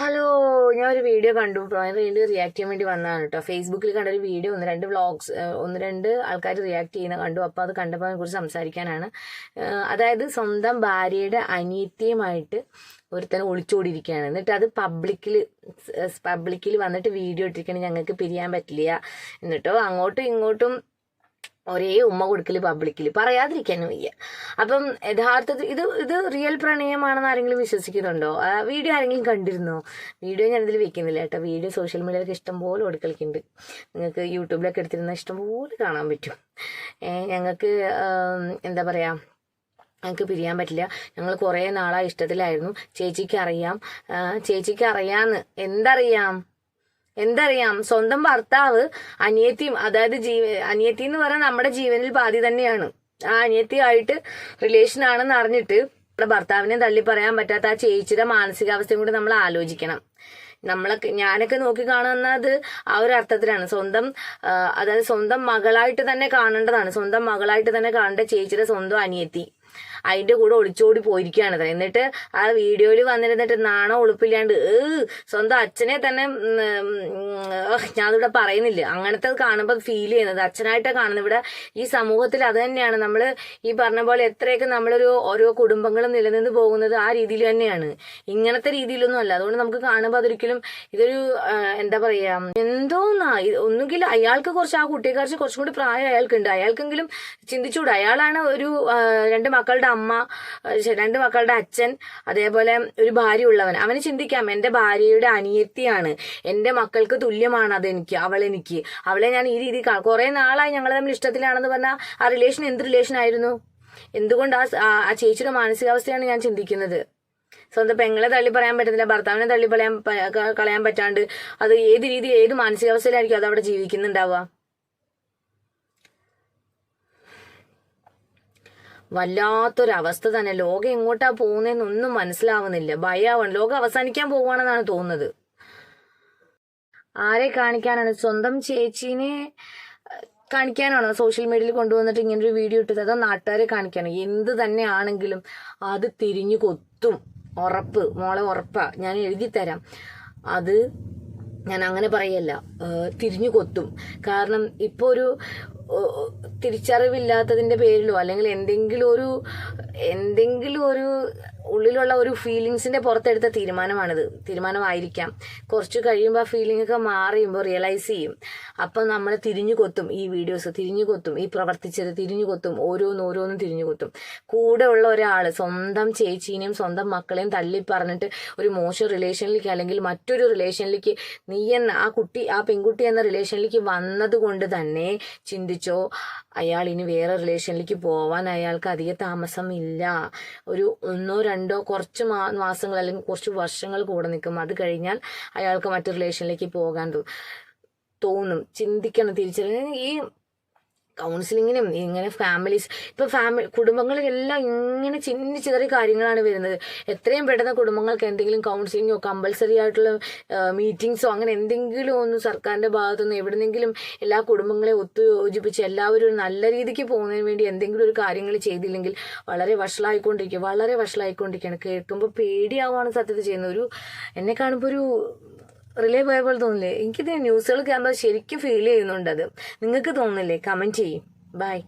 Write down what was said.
Hello ഞാൻ ഒരു video കണ്ടു അതിന് വേണ്ടി റിയാക്ട് ചെയ്യാൻ വേണ്ടി വന്നതാണ് കേട്ടോ ഫേസ്ബുക്കിൽ കണ്ട ഒരു വീഡിയോ ഒന്ന് രണ്ട് വ്ളോഗ്സ് ഒന്ന് രണ്ട് ആൾക്കാർ റിയാക്ട് ചെയ്യുന്ന കണ്ടു. അപ്പോൾ അത് കണ്ടപ്പോൾ അതിനെക്കുറിച്ച് സംസാരിക്കാനാണ്. അതായത് സ്വന്തം ഭാര്യയുടെ അനിയത്തിയുമായിട്ട് ഒരുത്തൻ ഒളിച്ചോടിയിരിക്കുകയാണ്. എന്നിട്ട് അത് പബ്ലിക്കിൽ പബ്ലിക്കിൽ വന്നിട്ട് വീഡിയോ ഇട്ടിരിക്കണം ഞങ്ങൾക്ക് പിരിയാൻ പറ്റില്ല. എന്നിട്ടോ അങ്ങോട്ടും ഇങ്ങോട്ടും ഒരേ ഉമ്മ കൊടുക്കൽ പബ്ലിക്കിൽ പറയാതിരിക്കാനും വയ്യ. അപ്പം യഥാർത്ഥത്തിൽ ഇത് ഇത് റിയൽ പ്രണയമാണെന്ന് ആരെങ്കിലും വിശ്വസിക്കുന്നുണ്ടോ? വീഡിയോ ആരെങ്കിലും കണ്ടിരുന്നോ? വീഡിയോ ഞാനിതിൽ വെക്കുന്നില്ല കേട്ടോ. വീഡിയോ സോഷ്യൽ മീഡിയയിലൊക്കെ ഇഷ്ടംപോലെ കൊടുക്കലൊക്കെയുണ്ട്. നിങ്ങൾക്ക് യൂട്യൂബിലൊക്കെ എടുത്തിരുന്ന ഇഷ്ടംപോലെ കാണാൻ പറ്റും. ഞങ്ങൾക്ക് എന്താ പറയാ ഞങ്ങൾക്ക് പിരിയാൻ പറ്റില്ല. ഞങ്ങൾ കുറേ നാളായി ഇഷ്ടത്തിലായിരുന്നു. ചേച്ചിക്ക് അറിയാം. ചേച്ചിക്ക് അറിയാന്ന്. എന്തറിയാം? എന്തറിയാം? സ്വന്തം ഭർത്താവ് അനിയത്തിയും അതായത് ജീവ അനിയത്തി എന്ന് പറഞ്ഞാൽ നമ്മുടെ ജീവനിൽ പാതി തന്നെയാണ്. ആ അനിയത്തിയായിട്ട് റിലേഷൻ ആണെന്ന് അറിഞ്ഞിട്ട് നമ്മുടെ ഭർത്താവിനെ തള്ളി പറയാൻ പറ്റാത്ത ആ ചേച്ചിയുടെ മാനസികാവസ്ഥയും കൂടി നമ്മൾ ആലോചിക്കണം. നമ്മളൊക്കെ ഞാനൊക്കെ നോക്കി കാണുന്നത് ആ ഒരു അർത്ഥത്തിലാണ്. സ്വന്തം അതായത് സ്വന്തം മകളായിട്ട് തന്നെ കാണേണ്ടതാണ്. സ്വന്തം മകളായിട്ട് തന്നെ കാണേണ്ട ചേച്ചിയുടെ സ്വന്തം അനിയത്തി. അതിന്റെ കൂടെ ഒളിച്ചോടി പോയിരിക്കുകയാണ്. എന്നിട്ട് ആ വീഡിയോയിൽ വന്നിരുന്നിട്ട് നാണോ ഒളിപ്പില്ലാണ്ട് സ്വന്തം അച്ഛനെ തന്നെ ഞാനിവിടെ പറയുന്നില്ല. അങ്ങനത്തെ കാണുമ്പോൾ ഫീൽ ചെയ്യുന്നത്. അച്ഛനായിട്ടാണ് കാണുന്നത്. ഇവിടെ ഈ സമൂഹത്തിൽ അത് തന്നെയാണ്. നമ്മൾ ഈ പറഞ്ഞ പോലെ എത്രയൊക്കെ നമ്മളൊരു ഓരോ കുടുംബങ്ങളും നിലനിന്ന് പോകുന്നത് ആ രീതിയിൽ തന്നെയാണ്. ഇങ്ങനത്തെ രീതിയിലൊന്നും അല്ല. അതുകൊണ്ട് നമുക്ക് കാണുമ്പോൾ അതൊരിക്കലും ഇതൊരു എന്താ പറയാ എന്തോന്നാ ഒന്നുകിൽ അയാൾക്ക് കുറച്ച് ആ കുട്ടിയെക്കാർച്ച് കുറച്ചും കൂടി പ്രായം അയാൾക്കുണ്ട്. അയാൾക്കെങ്കിലും ചിന്തിച്ചുകൂടെ. അയാളാണ് ഒരു രണ്ട് മക്കളുടെ അമ്മ രണ്ട് മക്കളുടെ അച്ഛൻ അതേപോലെ ഒരു ഭാര്യ ഉള്ളവൻ അവന് ചിന്തിക്കാം എന്റെ ഭാര്യയുടെ അനിയത്തിയാണ്. എന്റെ മക്കൾക്ക് തുല്യമാണ് അതെനിക്ക് അവളെനിക്ക്. അവളെ ഞാൻ ഈ രീതി കുറെ നാളായി ഞങ്ങൾ തമ്മിൽ ഇഷ്ടത്തിലാണെന്ന് പറഞ്ഞാൽ ആ റിലേഷൻ എന്ത് റിലേഷൻ ആയിരുന്നു? എന്തുകൊണ്ട് ആ ആ- ആ ചേച്ചിയുടെ മാനസികാവസ്ഥയാണ് ഞാൻ ചിന്തിക്കുന്നത്? സ്വന്തം പെങ്ങളെ തള്ളി പറയാൻ പറ്റുന്നില്ല ഭർത്താവിനെ തള്ളി പറയാൻ കളയാൻ പറ്റാണ്ട് അത് ഏത് രീതി ഏത് മാനസികാവസ്ഥയിലായിരിക്കും അത് അവിടെ ജീവിക്കുന്നുണ്ടാവുക? വല്ലാത്തൊരവസ്ഥ തന്നെ. ലോകം എങ്ങോട്ടാ പോകുന്നതെന്നൊന്നും മനസ്സിലാവുന്നില്ല. ഭയാവണം ലോകം അവസാനിക്കാൻ പോവുകയാണെന്നാണ് തോന്നുന്നത്. ആരെ കാണിക്കാനാണ്? സ്വന്തം ചേച്ചീനെ കാണിക്കാനാണോ? സോഷ്യൽ മീഡിയയിൽ കൊണ്ടുവന്നിട്ട് ഇങ്ങനെ ഒരു വീഡിയോ ഇട്ടത്? അതോ നാട്ടുകാരെ കാണിക്കാനോ? എന്ത് തന്നെ ആണെങ്കിലും അത് തിരിഞ്ഞു കൊത്തും. ഉറപ്പ്. മോളെ ഉറപ്പാ. ഞാൻ എഴുതി തരാം. അത് ഞാൻ അങ്ങനെ പറയല്ല. തിരിഞ്ഞു കൊത്തും. കാരണം ഇപ്പോൾ ഒരു തിരിച്ചറിവില്ലാത്തതിന്റെ പേരിലോ അല്ലെങ്കിൽ എന്തെങ്കിലും ഒരു എന്തെങ്കിലും ഒരു ഉള്ളിലുള്ള ഒരു ഫീലിങ്സിന്റെ പുറത്തെടുത്ത തീരുമാനമാണിത്. തീരുമാനമായിരിക്കാം. കുറച്ച് കഴിയുമ്പോൾ ആ ഫീലിംഗ് ഒക്കെ മാറിയുമ്പോൾ റിയലൈസ് ചെയ്യും. അപ്പം നമ്മൾ തിരിഞ്ഞു കൊത്തും ഈ വീഡിയോസ് തിരിഞ്ഞു കൊത്തും ഈ പ്രവർത്തിച്ചത് തിരിഞ്ഞു കൊത്തും ഓരോന്ന് ഓരോന്നും തിരിഞ്ഞു കൊത്തും. കൂടെ ഉള്ള ഒരാൾ സ്വന്തം ചേച്ചീനെയും സ്വന്തം മക്കളെയും തള്ളി പറഞ്ഞിട്ട് ഒരു മോശം റിലേഷനിലേക്ക് അല്ലെങ്കിൽ മറ്റൊരു റിലേഷനിലേക്ക് നീ എന്ന ആ കുട്ടി ആ പെൺകുട്ടി എന്ന റിലേഷനിലേക്ക് വന്നതുകൊണ്ട് തന്നെ ചിന്തിച്ചോ അയാൾ ഇനി വേറെ റിലേഷനിലേക്ക് പോവാൻ അയാൾക്ക് അധിക താമസം ഇല്ല ഒരു ഒന്നോ രണ്ടോ കുറച്ച് മാ മാസങ്ങൾ അല്ലെങ്കിൽ കുറച്ച് വർഷങ്ങൾ കൂടെ നിൽക്കും. അത് കഴിഞ്ഞാൽ അയാൾക്ക് മറ്റു റിലേഷനിലേക്ക് പോകാൻ തോന്നും. ചിന്തിക്കണം തിരിച്ചറിഞ്ഞ് ഈ കൗൺസിലിങ്ങിനും ഇങ്ങനെ ഫാമിലീസ് ഇപ്പൊ ഫാമിലി കുടുംബങ്ങളിലെല്ലാം ഇങ്ങനെ ചിന്നി ചിതറി കാര്യങ്ങളാണ് വരുന്നത്. എത്രയും പെട്ടെന്ന് കുടുംബങ്ങൾക്ക് എന്തെങ്കിലും കൗൺസിലിങ്ങോ കമ്പൽസറി ആയിട്ടുള്ള മീറ്റിങ്സോ അങ്ങനെ എന്തെങ്കിലും ഒന്ന് സർക്കാരിന്റെ ഭാഗത്തുനിന്ന് എവിടെന്നെങ്കിലും എല്ലാ കുടുംബങ്ങളെ ഒത്തുയോജിപ്പിച്ച് എല്ലാവരും ഒരു നല്ല രീതിക്ക് പോകുന്നതിന് വേണ്ടി എന്തെങ്കിലും ഒരു കാര്യങ്ങൾ ചെയ്തില്ലെങ്കിൽ വളരെ വഷളായിക്കൊണ്ടിരിക്കും വളരെ വഷളായിക്കൊണ്ടിരിക്കുകയാണ്. കേൾക്കുമ്പോൾ പേടിയാവുകയാണ് സത്യത്തിൽ ചെയ്യുന്നത്. ഒരു എന്നെ കാണുമ്പോൾ ഒരു റിലേ പോയ പോലെ തോന്നില്ലേ? എനിക്കിത് ന്യൂസുകൾ കാണുമ്പോൾ ശരിക്കും ഫീൽ ചെയ്യുന്നുണ്ട് അത് നിങ്ങൾക്ക് തോന്നില്ലേ കമന്റ് ചെയ്യും. ബൈ